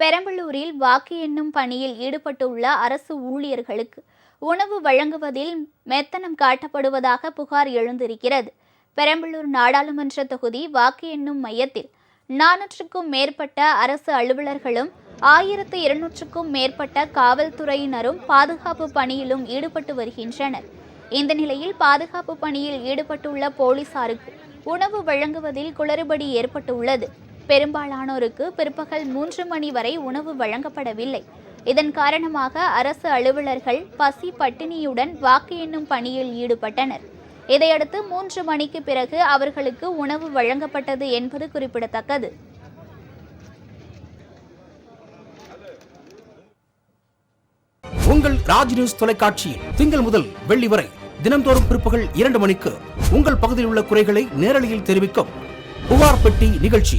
பெரம்பலூரில் வாக்கு எண்ணும் பணியில் ஈடுபட்டுள்ள அரசு ஊழியர்களுக்கு உணவு வழங்குவதில் மெத்தனம் காட்டப்படுவதாக புகார் எழுந்திருக்கிறது. பெரம்பலூர் நாடாளுமன்ற தொகுதி வாக்கு எண்ணும் மையத்தில் நானூற்றுக்கும் மேற்பட்ட அரசு அலுவலர்களும் ஆயிரத்து இருநூற்றுக்கும் மேற்பட்ட காவல்துறையினரும் பாதுகாப்பு பணியிலும் ஈடுபட்டு வருகின்றனர். இந்த நிலையில் பாதுகாப்பு பணியில் ஈடுபட்டுள்ள போலீசாருக்கு உணவு வழங்குவதில் குளறுபடி ஏற்பட்டுள்ளது. பெரும்பாலானோருக்கு பிற்பகல் மூன்று மணி வரை உணவு வழங்கப்படவில்லை. இதன் காரணமாக அரசு அலுவலர்கள் பசி பட்டினியுடன் வாக்கு எண்ணும் பணியில் ஈடுபட்டனர். இதையடுத்து மூன்று மணிக்கு பிறகு அவர்களுக்கு உணவு வழங்கப்பட்டது என்பது குறிப்பிடத்தக்கது. உங்கள் ராஜ் நியூஸ் தொலைக்காட்சியில் திங்கள் முதல் வெள்ளி வரை தினம்தோறும் பிற்பகல் இரண்டு மணிக்கு உங்கள் பகுதியில் உள்ள குறைகளை நேரலையில் தெரிவிக்கும் புகார் பெட்டி நிகழ்ச்சி.